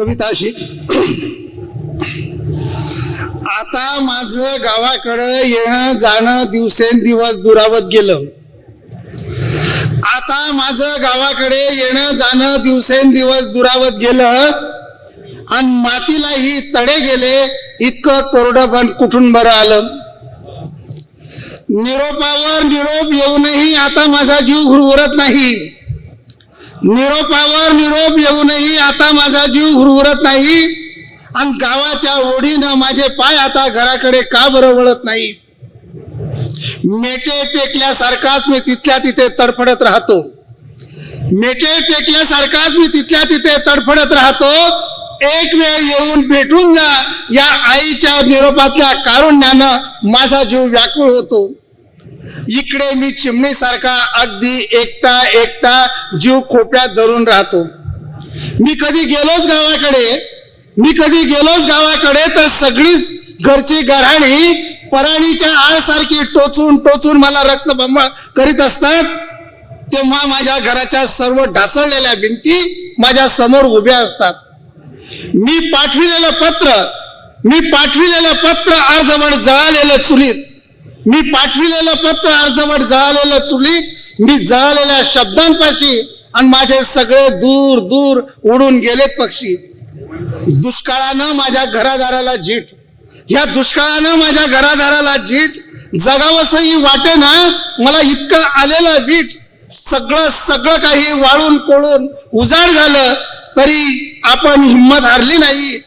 कविता अशी. आता माझं गावाकडं येणं जाणं दिवसेंदिवस दुरावत गेलं. आता माझं गावाकडे येणं जाणं दिवसेंदिवस दुरावत गेलं. आणि मातीलाही तडे गेले इतकं कोरडं पण कुठून बरं आलं? निरोपावर निरोप येऊनही आता माझा जीव हुरहुरत नाही. निरोपावर निरोप येऊनही आता माझा जीव हुरहुरत नाही. आणि गावाच्या ओढीनं माझे पाय आता घराकडे का बरं वळत नाही? मेटे टेकल्यासारखाच मी तिथल्या तिथे तडफडत राहतो. मेटे टेकल्यासारखाच मी तिथल्या तिथे तडफडत राहतो. एक वेळ येऊन भेटून जा. या आईच्या निरोपातल्या कारुण्यानं माझा जीव व्याकुळ होतो. इकडे मी चिमणीसारखा अगदी एक जीव खोप्यात धरून राहतो. मी कधी गेलोच गावाकडे मी कधी गेलोच गावाकडे तर सगळीच घरची घराणी पराणीच्या आळसारखी टोचून टोचून मला रक्तबंबाळ करीत असतात. तेव्हा माझ्या घराच्या सर्व ढासळलेल्या भिंती माझ्यासमोर उभ्या असतात. मी पाठविलेलं पत्र मी पाठविलेलं पत्र अर्धवट जळालेलं चुलीत मी पाठविलेलं पत्र अर्धवट जळालेलं चुलीत मी जळालेल्या शब्दांपाशी आणि माझे सगळे दूर दूर उडून गेलेत पक्षी. दुष्काळानं माझ्या घरादाराला झीट ह्या दुष्काळानं माझ्या घरादाराला झीट जगावसही वाटे ना मला इतकं आलेलं वीट. सगळं सगळं काही वाळून कोळून उजाड झालं तरी आपण हिंमत हरली नाही.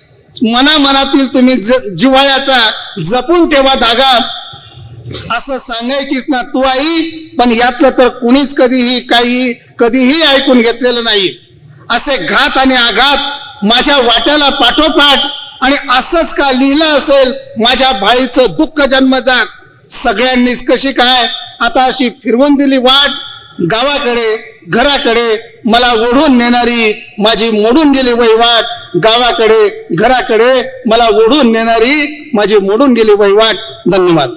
मना मनातील तुम्ही ज- जिव्हाळ्याचा जपून ठेवा धागा. असं सांगायचीच ना तू आई पण यातलं तर कुणीच कधीही काही कधीही ऐकून घेतलेलं नाही. असे घात आणि आघात माझ्या वाट्याला पाठोपाठ आणि असंच का लिहिलं असेल माझ्या भाईचं दुःख जन्मजात सगळ्यांनीच कशी काय आता अशी फिरवून दिली वाट गावाकडे घराकडे मला ओढून नेणारी माझी मोडून गेली वहिवाट गावाकडे घराकडे मला ओढून नेणारी माझी मोडून गेली वहिवाट धन्यवाद.